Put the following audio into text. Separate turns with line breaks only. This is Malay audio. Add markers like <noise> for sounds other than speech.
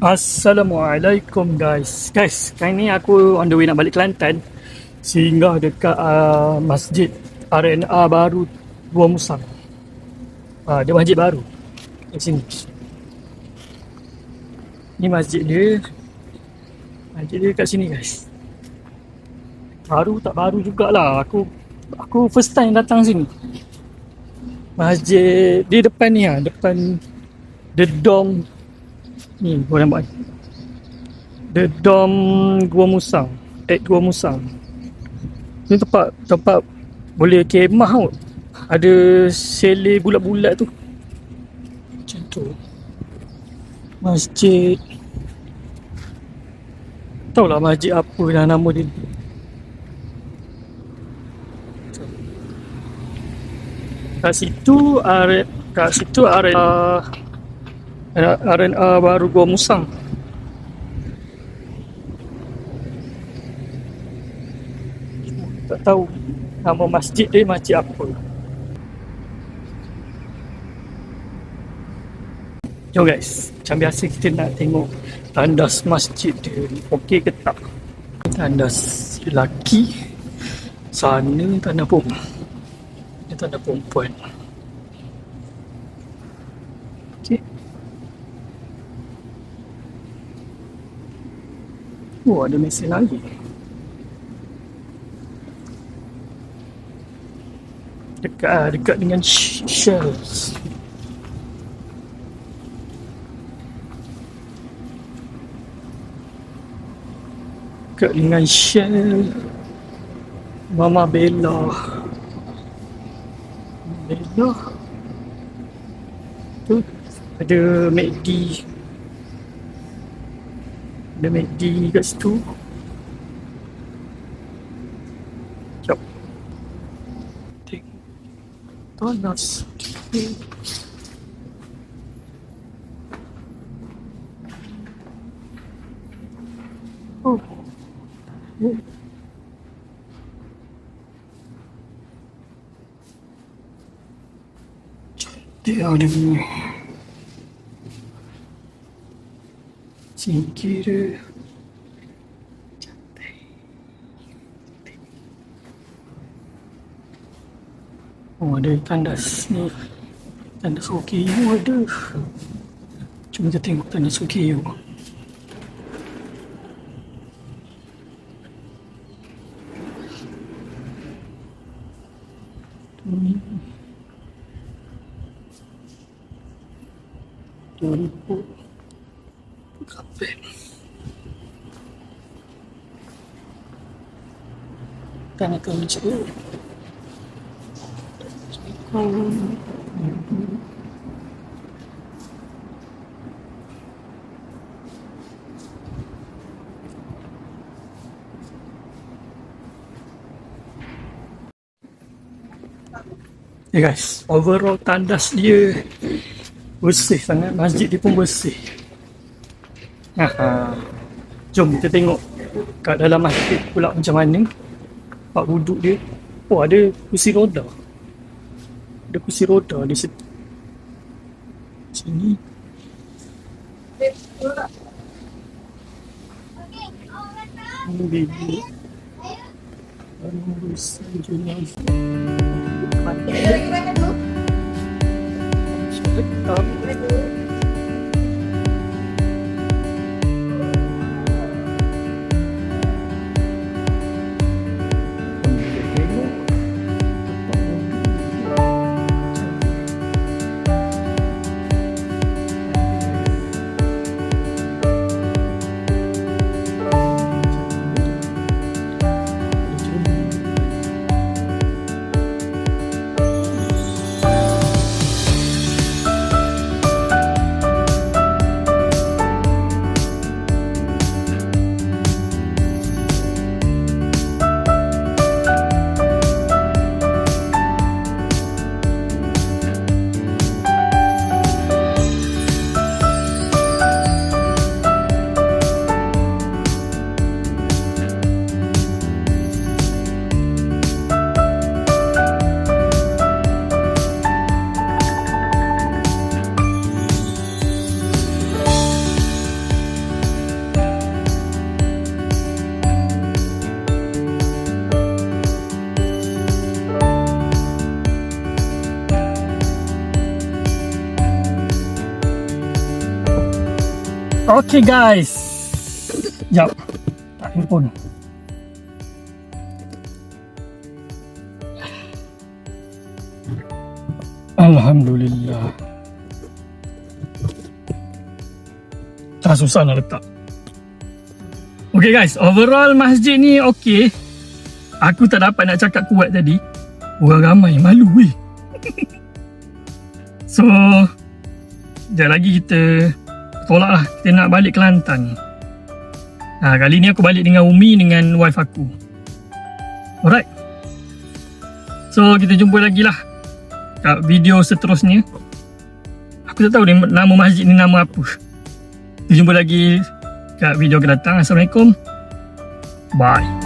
Assalamualaikum guys. Guys, kali ni aku on the way nak balik Kelantan. Singgah dekat uh, masjid RNA baru Gua Musang. Uh, Dia masjid baru. Di sini. Ni masjid dia. Masjid dia kat sini guys. Baru tak baru jugalah. Aku Aku first time datang sini. Masjid Di depan ni lah Depan The Dome Ni gua nampak ni. The Dom Gua Musang. At Gua Musang. Ni tempat tempat boleh kemah kot. Ada sele bulat-bulat tu. Macam tu. Masjid. Tahu lah masjid apa dah nama dia. Kat situ are kat situ are uh, RNA baru Gua Musang. Tak tahu nama masjid dia masjid apa. Jom guys, macam biasa kita nak tengok tandas masjid dia okey ke tak. Tandas lelaki, sana tanda perempuan. Ini tanda perempuan. Oh, ada mesin lagi. Dekat, ah, dekat dengan sh- shells. Dekat dengan shell. Mama Bella. Bella. Tu ada McD. Ada McD kat situ. Sekejap. Tengok. Tanas. Oh. Oh. Cantik lah dia punya. Tinggi dia. Cantik. Oh ada tandas ni. Tandas OKU ada. Cuma kita tengok tandas OKU. Hmm. Dua ribu. Tanah kunci. Ya guys, overall tandas dia bersih sangat. Masjid dia pun bersih. Ha, ha. Jom kita tengok kat dalam masjid pula macam mana. Pak wuduk dia. Oh ada kursi roda. Ada kursi roda di. Sini. Ini bilik. Lalu selanjutnya. Sedap. Okay guys. Jap. Tak handphone. Alhamdulillah. Tak susah nak letak. Okay guys, overall masjid ni okay. Aku tak dapat nak cakap kuat tadi. Orang ramai, malu weh. <laughs> so, sekejap lagi kita tolak lah. Kita nak balik Kelantan. Ha, kali ni aku balik dengan Umi dengan wife aku. Alright. So, kita jumpa lagi lah kat video seterusnya. Aku tak tahu ni nama masjid ni nama apa. Kita jumpa lagi kat video akan datang. Assalamualaikum. Bye.